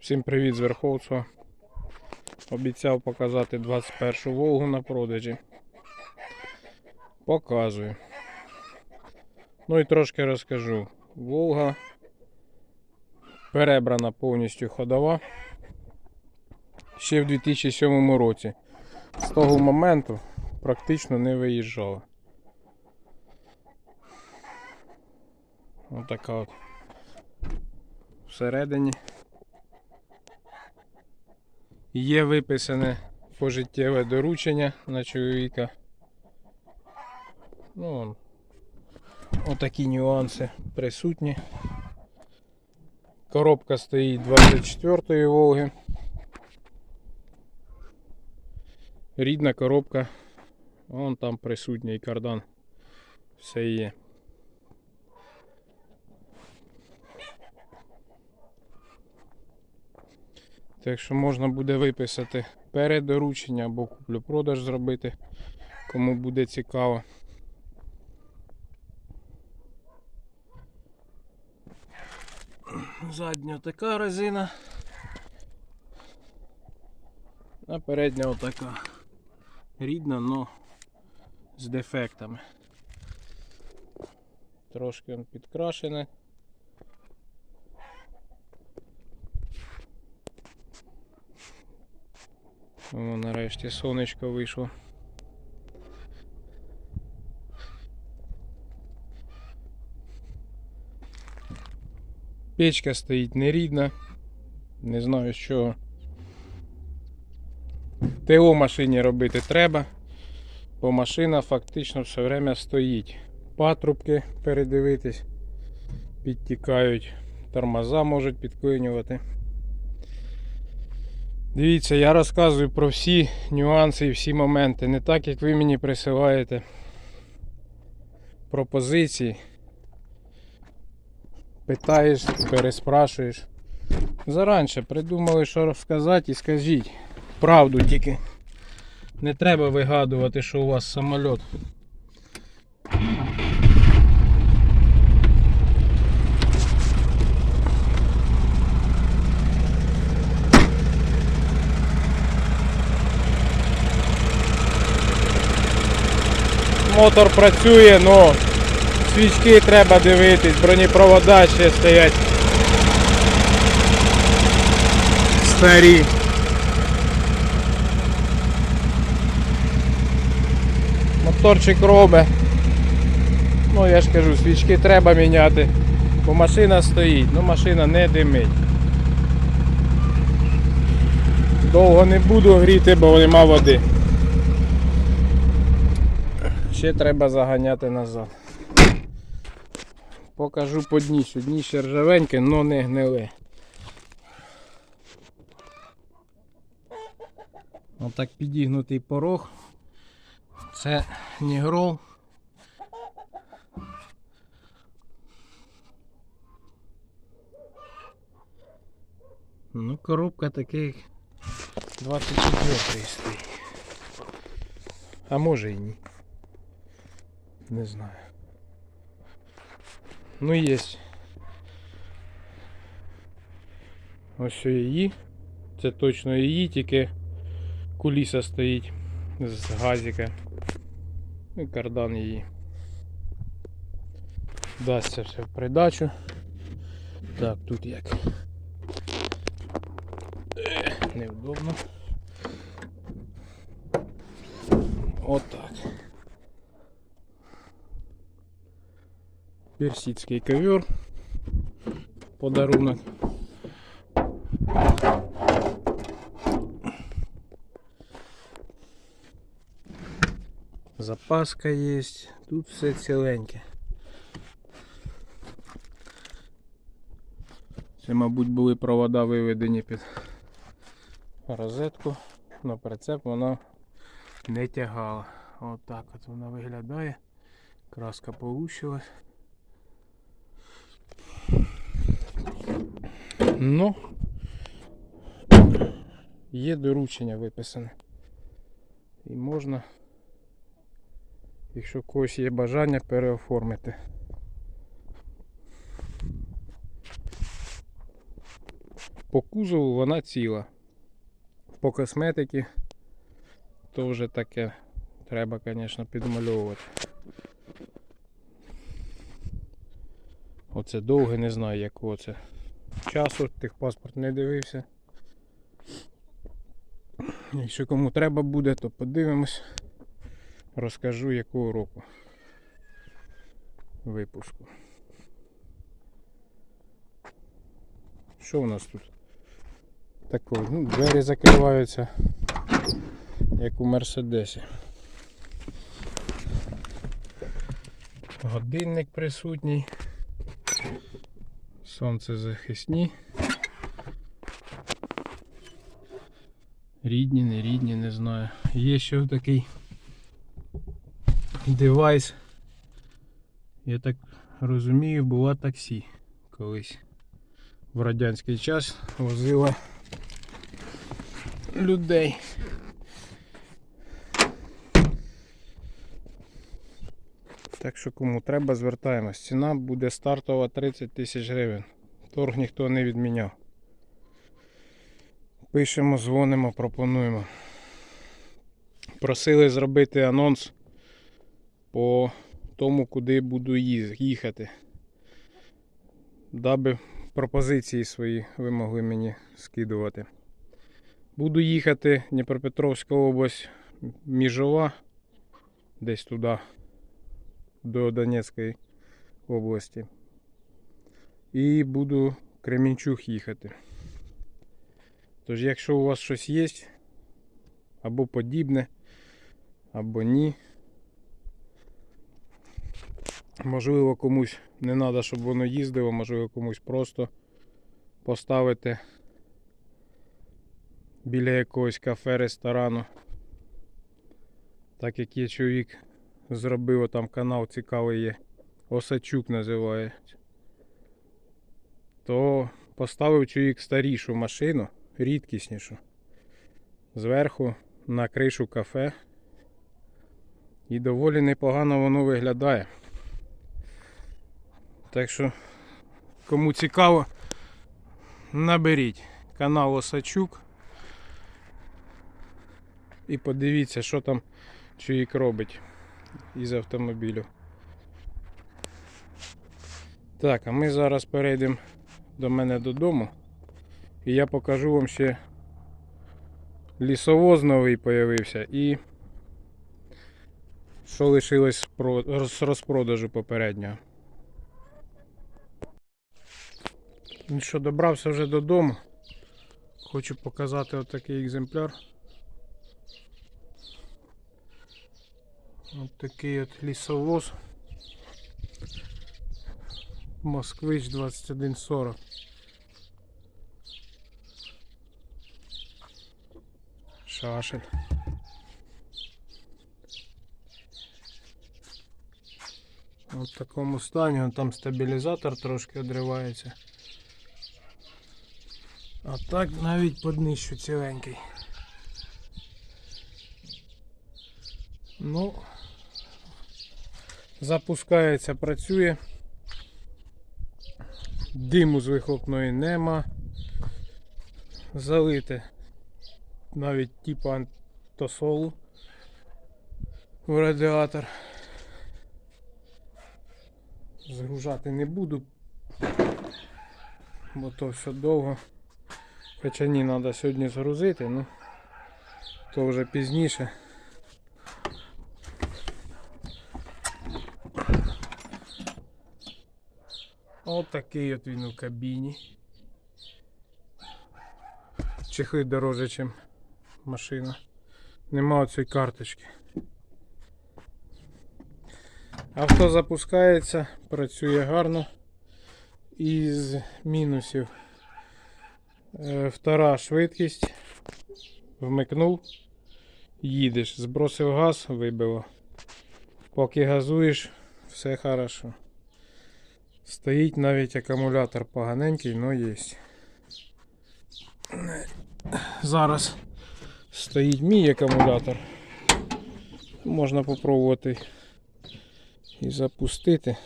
Всім привіт з Верховця. Обіцяв показати 21 Волгу на продажі. Показую. Ну і трошки розкажу. Волга перебрана повністю ходова ще в 2007 році. З того моменту практично не виїжджала. Ось така от всередині. Є виписане пожиттєве доручення на чоловіка. Ну, отакі нюанси присутні. Коробка стоїть 24-ї Волги. Рідна коробка. Вон там присутній кардан. Все є. Так що можна буде виписати передоручення або куплю-продаж зробити, кому буде цікаво. Задня така резина. А передня отака. Рідна, но з дефектами. Трошки підкрашене. О, нарешті сонечко вийшло. Печка стоїть нерідна. Не знаю з чого. ТО машині робити треба, бо машина фактично все время стоїть. Патрубки передивитись, підтікають, тормоза можуть підклинювати. Дивіться, я розказую про всі нюанси і всі моменти. Не так, як ви мені присилаєте пропозиції. Питаєш, переспрашуєш. Заранше придумали, що розказати і скажіть. Правду тільки. Не треба вигадувати, що у вас самоліт. Мотор працює, але свічки треба дивитись, бронепровода ще стоять. Старі. Моторчик робить. Ну я ж кажу, свічки треба міняти. Бо машина стоїть, ну машина не димить. Довго не буду гріти, бо нема води. Ще треба заганяти назад. Покажу по дніщу. Дніще ржавеньке, но не гниле. Отак підігнутий порог. Це нігрол. Ну, коробка таких 24 стоїть. А може і ні. Не знаю. Ну є. Ось її. Це точно її, тільки куліса стоїть з газика. Ну і кардан її. Дасться все в придачу. Так, тут як. Невдобно. Отак. Персидський ковер. Подарунок. Запаска є. Тут все ціленьке. Це, мабуть, були провода виведені під розетку, на прицеп вона не тягала. Отак от вона виглядає. Краска получилась. Ну, є доручення виписане. І можна, якщо когось є бажання, переоформити. по кузову вона ціла. По косметиці то вже таке треба, звісно, підмальовувати. Оце довге, не знаю якого це часу, техпаспорт не дивився. Якщо кому треба буде, то подивимось. Розкажу якого року випуску. Що у нас тут? Такого, ну, двері закриваються, як у Мерседесі. Годинник присутній. Сонцезахисні. Рідні, не рідні, не знаю. Є ще такий девайс. Я так розумію, була таксі колись в радянський час возила людей. Так що кому треба, звертаємось. Ціна буде стартова 30 тисяч гривень. Торг ніхто не відміняв. Пишемо, дзвонимо, пропонуємо. Просили зробити анонс по тому, куди буду їхати. Даби пропозиції свої ви могли мені скидувати. Буду їхати Дніпропетровська область, Міжова, десь туди, до Донецької області. І буду Кременчуг їхати. Тож, якщо у вас щось є, або подібне, або ні. Можливо, комусь не треба, щоб воно їздило, можливо, комусь просто поставити біля якогось кафе, ресторану. Так як є чоловік зробив там канал цікавий є. Осачук називається. То поставив чоловік старішу машину, рідкіснішу. Зверху на кришу кафе. І доволі непогано воно виглядає. Так що, кому цікаво, наберіть канал Осачук. І подивіться, що там чоловік робить із автомобілю. Так, а ми зараз перейдемо до мене додому. І я покажу вам ще лісовоз новий появився і що лишилось з розпродажу попереднього. Ну що, добрався вже додому. Хочу показати отакий екземпляр. От такий от лісовоз. Москвич 2140. Шашель. От в такому стані, там стабілізатор трошки одривається. А так навіть по днищу ціленький. Ну, запускається, працює. Диму з вихлопної нема. Залите навіть типу антосолу в радіатор. Згружати не буду, бо то все довго. Хоча ні, треба сьогодні згрузити, ну то вже пізніше. Отакий от він у кабіні. Чехли дороже, ніж машина. Нема оцієї карточки. Авто запускається, працює гарно. Із мінусів. Е, Втора швидкість. Вмикнув. Їдеш. Збросив газ, вибило. Поки газуєш, все хорошо. Стоїть навіть акумулятор поганенький, але є. Зараз стоїть мій акумулятор. Можна попробувати і запустити.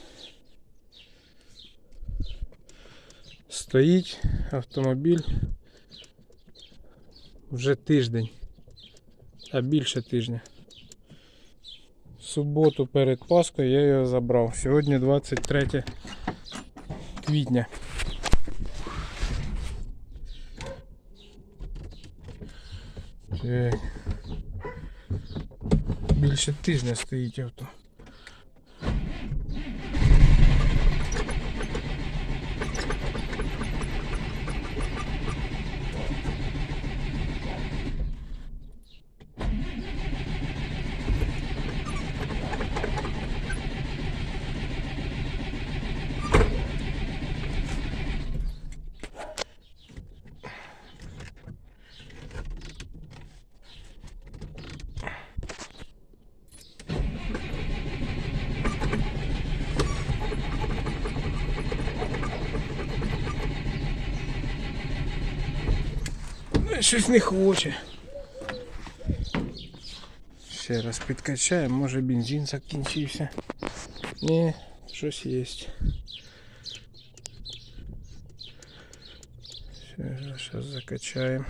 Стоїть автомобіль вже тиждень, а більше тижня. Суботу перед Паскою я його забрав. Сьогодні 23 квітня. Так. Більше тижня стоїть авто. Щось не хоче. Ще раз підкачаємо, може бензин закінчився. Ні, щось є. Зараз закачаємо.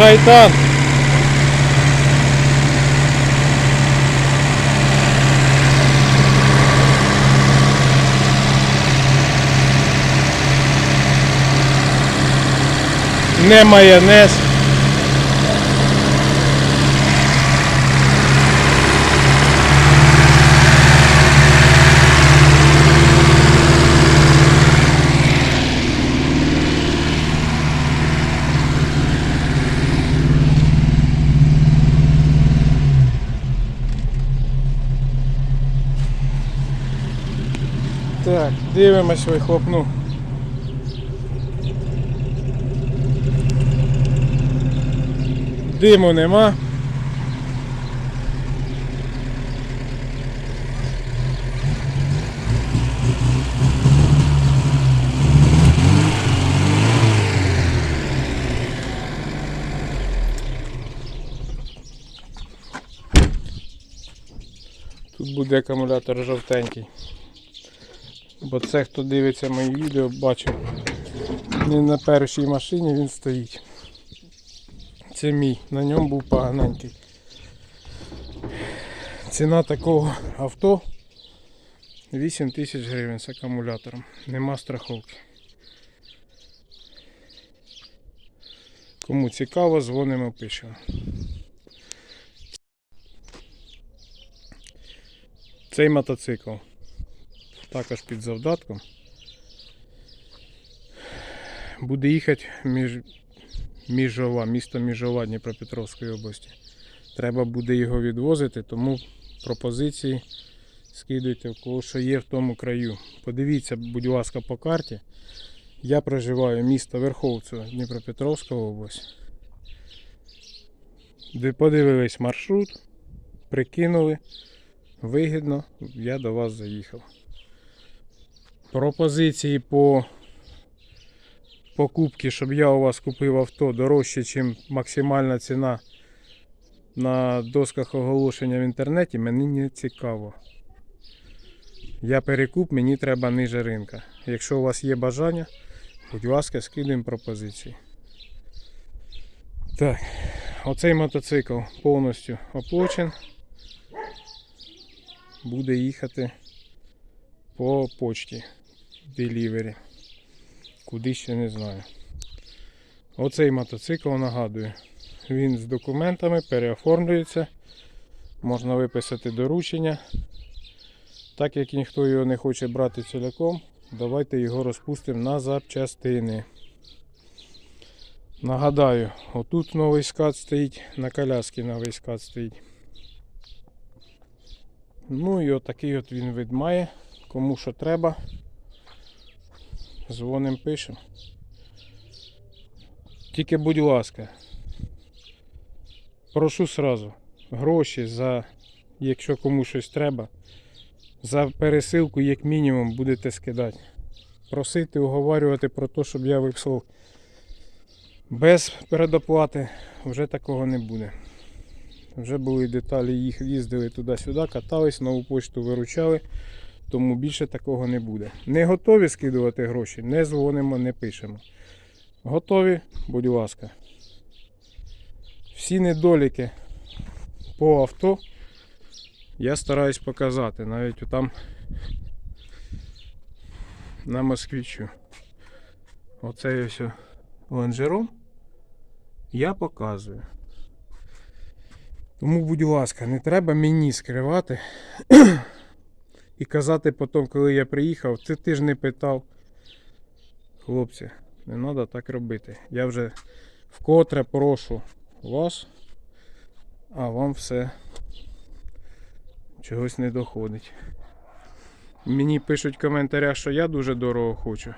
Шайтан! Не майонез. Так, дивимось вихлопну. Диму нема. Тут буде акумулятор жовтенький. Бо це хто дивиться мої відео, бачив. Не на першій машині він стоїть. Це мій, на ньому був поганенький. Ціна такого авто 8 тисяч гривень з акумулятором. Нема страховки. Кому цікаво, дзвонимо, пишемо. Цей мотоцикл також під завдатком. Буде їхати між Міжова, місто Міжова Дніпропетровської області. Треба буде його відвозити, тому пропозиції скидуйте в кого що є в тому краю. Подивіться, будь ласка, по карті. Я проживаю місто Верховцево, Дніпропетровська область. Подивились маршрут, прикинули, вигідно, я до вас заїхав. Пропозиції по покупки, щоб я у вас купив авто дорожче, ніж максимальна ціна на досках оголошення в інтернеті, мені не цікаво. Я перекуп, мені треба ниже ринка. Якщо у вас є бажання, будь ласка, скидуємо пропозиції. Так, оцей мотоцикл повністю оплачен. Буде їхати по почті делівері. Куди ще не знаю. Оцей мотоцикл нагадую. Він з документами переоформлюється. Можна виписати доручення. Так як ніхто його не хоче брати ціляком, давайте його розпустимо на запчастини. Нагадаю, отут новий скат стоїть, на коляскі новий скат стоїть. Ну і отакий от він вид має. Кому що треба. Дзвоним пишемо. Тільки, будь ласка, прошу сразу. Гроші за, якщо кому щось треба, За пересилку, як мінімум, будете скидати. Просити, уговарювати про те, щоб я виписав без передоплати, вже такого не буде. Вже були деталі, їх їздили туди-сюди, катались, нову почту виручали, тому більше такого не буде. Не готові скидувати гроші, не дзвонимо, не пишемо. Готові, будь ласка. Всі недоліки по авто я стараюсь показати. Навіть там на москвичу. Оцей ось лонжерон я показую. Тому, будь ласка, не треба мені скривати і казати потім, коли я приїхав, це ти ж не питав. Хлопці, не треба так робити. Я вже вкотре прошу вас, а вам все чогось не доходить. Мені пишуть в коментарях, що я дуже дорого хочу.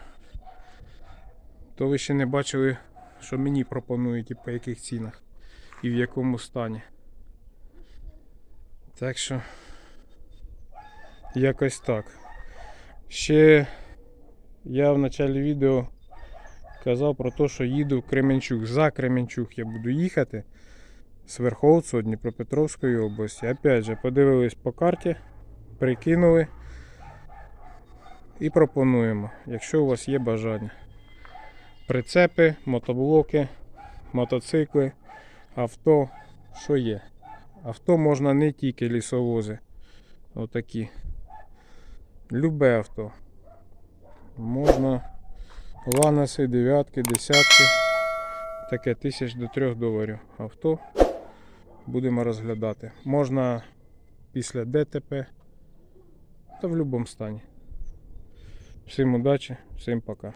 То ви ще не бачили, що мені пропонують і по яких цінах і в якому стані. Так що якось так. Ще я в началі відео казав про те, що їду в Кременчук. За Кременчук я буду їхати з Верховцю Дніпропетровської області. Опять же, подивились по карті, прикинули і пропонуємо, якщо у вас є бажання. Прицепи, мотоблоки, мотоцикли, авто, що є. Авто можна не тільки лісовози. Отакі. Любе авто. Можна ланаси, дев'ятки, десятки. Таке тисяч до трьох доларів авто. Будемо розглядати. Можна після ДТП та в будь-якому стані. Всім удачі, всім пока.